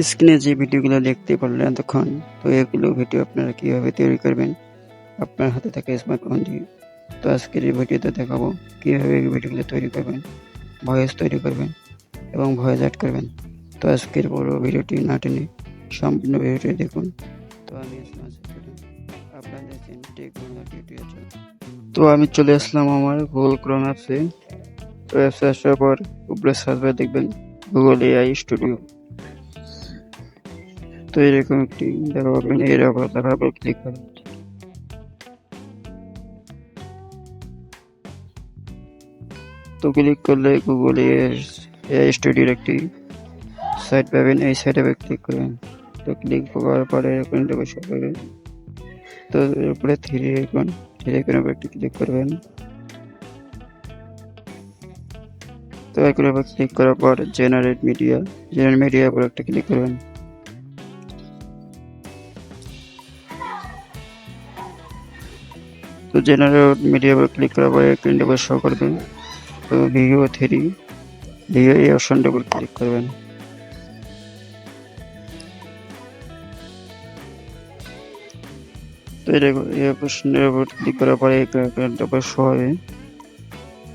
স্ক্রিনে যে ভিডিওগুলো দেখতে পারলেন এতক্ষণ, তো এগুলো ভিডিও আপনারা কীভাবে তৈরি করবেন? আপনার হাতে থাকা স্মার্টফোন দিয়ে। তো আজকের এই ভিডিওতে দেখাবো কীভাবে এই ভিডিওগুলো তৈরি করবেন ভয়েস তৈরি করবেন এবং ভয়েস অ্যাড করবেন। তো আজকের পুরো ভিডিওটি না টেনে সম্পূর্ণ ভিডিওটি দেখুন। তো আমি চ্যানেল। তো আমি চলে আসলাম আমার গুগল ক্রোম অ্যাপসে তো অ্যাপসে আসার পর উপরে সার্চ দেখবেন গুগল এআই স্টুডিও তো এরকম একটি দেখা পাবেন এরকম দেখার পর ক্লিক করবেন তো ক্লিক করলে গুগল এআই স্টুডিওর একটি সাইট পাবেন। এই সাইটে ক্লিক করবেন। তো ক্লিক করার পরে এরকম করবে তো এর উপরে থ্রি আইকন থ্রি আইকনের উপর একটি ক্লিক করবেন। তো উপর ক্লিক করার পর জেনারেট মিডিয়া জেনারেট মিডিয়ার উপর একটা ক্লিক করবেন। তো জেনারেট মিডিয়ার উপর ক্লিক করার পরে একটা ইন্টারভিউ শো করবে তো ভিডিও থ্রি ভিডিও এই অপশনটার উপর ক্লিক করবেন। তো এটা এই অপশনের উপর ক্লিক করার পরে এখানটা উপর শো হবে।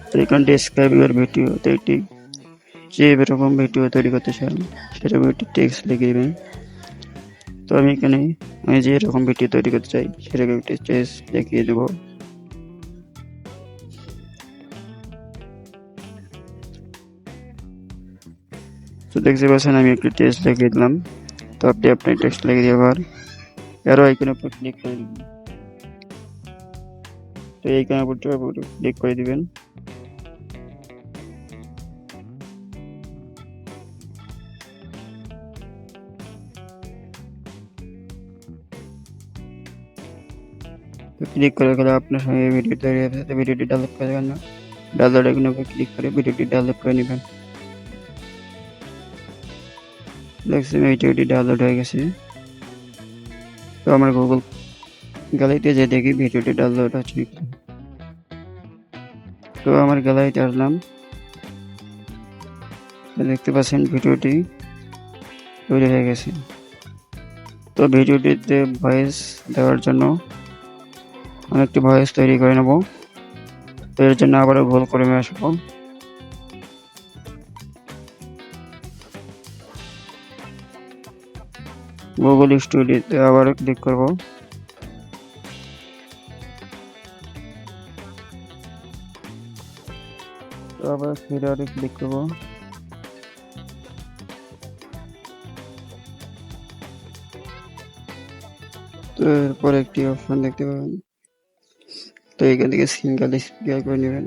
তো এখান ডেসক্রাইব ইউর ভিডিও তো এটি যে এরকম ভিডিও তৈরি করতে চান সেরকম একটি টেক্সট লিখে দেবেন। তো আমি এখানে, আমি যে এরকম ভিডিও তৈরি করতে চাই সেরকম একটি টেক্সট লিখিয়ে দেবো। তো দেখতে পাচ্ছেন, আমি একটি টেক্সট লিখিয়ে দিলাম। তো আপনি আপনার টেক্সট লিখে দিয়ে আবার অ্যারো আইকনের উপর ক্লিক করে দিবেন। তো এইখানের উপর ক্লিক করে দিবেন। ক্লিক করে গেলে আপনার সঙ্গে ভিডিও তৈরি হবে ভিডিওটি ডাউনলোড করে দেবেন না। ডাউনলোড আইকনের উপর ক্লিক করে ভিডিওটি ডাউনলোড করে নেবেন। দেখছেন ভিডিওটি ডাউনলোড হয়ে গেছে, তো আমার গুগল গ্যালারিতে যে দেখি ভিডিওটি ডাউনলোড হচ্ছে। তো আমার গ্যালারিতে আসলাম। দেখতে পাচ্ছেন ভিডিওটি তৈরি হয়ে গেছে। তো ভিডিওটিতে ভয়েস দেওয়ার জন্য আমি একটি ভয়েস তৈরি করে নেব। তো এর জন্য আবারও ভুল করে আসব। গুগল স্টুডিওতে আবারও ক্লিক করব। আবার ফিরে ক্লিক করব। তো এরপর একটি অপশন দেখতে পাবেন। তো এখান থেকে সিঙ্গেল স্পিকার করে নেবেন।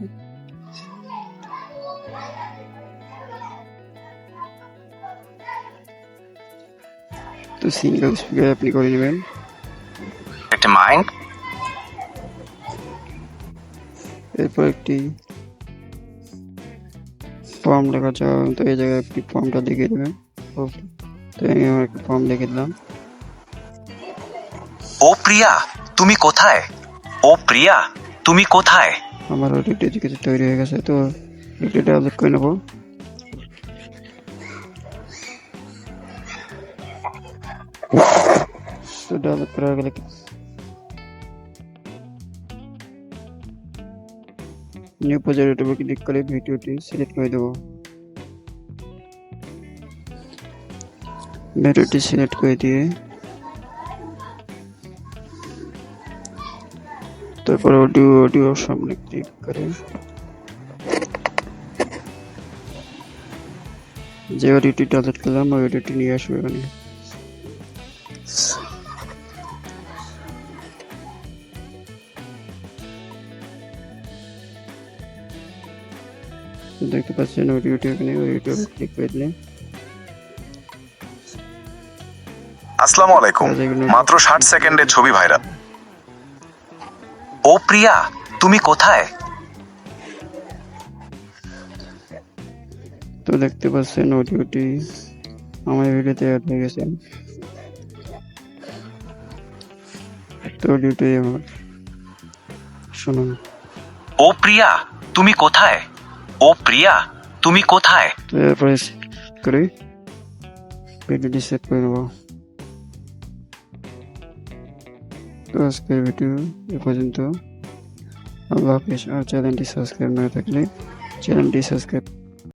তো সিঙ্গেল স্পিকার আপনি করে নেবেন। একটা মাইন্ড এরপর একটি ফর্ম লেখা চাও তো এই জায়গায় একটি ফর্মটা লিখে দেবেন। তো আমি আমার একটা ফর্ম লিখে দিলাম। ও প্রিয়া তুমি কোথায়? ও প্রিয়া তুমি কোথায়? আমার অলরেডি কিছু তৈরি হয়ে গেছে তো একটু ডাউনলোড করে নেব। হয়ে গেলে নিউ প্রজেক্টের উপর ক্লিক করে ভিডিওটি সিলেক্ট করে দেবো ভিডিওটি সিলেক্ট করে দিয়ে তারপর অডিও অডিও সামনে ক্লিক করে যে অডিওটি ডাউনলোড করলাম ওই অডিওটি নিয়ে আসবে এখানে দেখতে পাচ্ছেন অডিওটি এখানে অডিওটি ক্লিক করে দিলে আসসালামু আলাইকুম। মাত্র ষাট সেকেন্ডের ছবি ভাইরাল ও প্রিয়া তুমি কোথায়? তো দেখতে পাচ্ছেন অডিওটি আমার ভিডিওতে অ্যাড হয়ে গেছে। তো অডিওটি আমার শুনুন। ও প্রিয়া তুমি কোথায়? ও প্রিয়া, তুমি কোথায়? তো এরপরে করে ভিডিওটি সেভ করে নেব তো আজকের ভিডিও এ পর্যন্ত আল্লাহ হাফিজ আর চ্যানেলটি সাবস্ক্রাইব না থাকলে চ্যানেলটি সাবস্ক্রাইব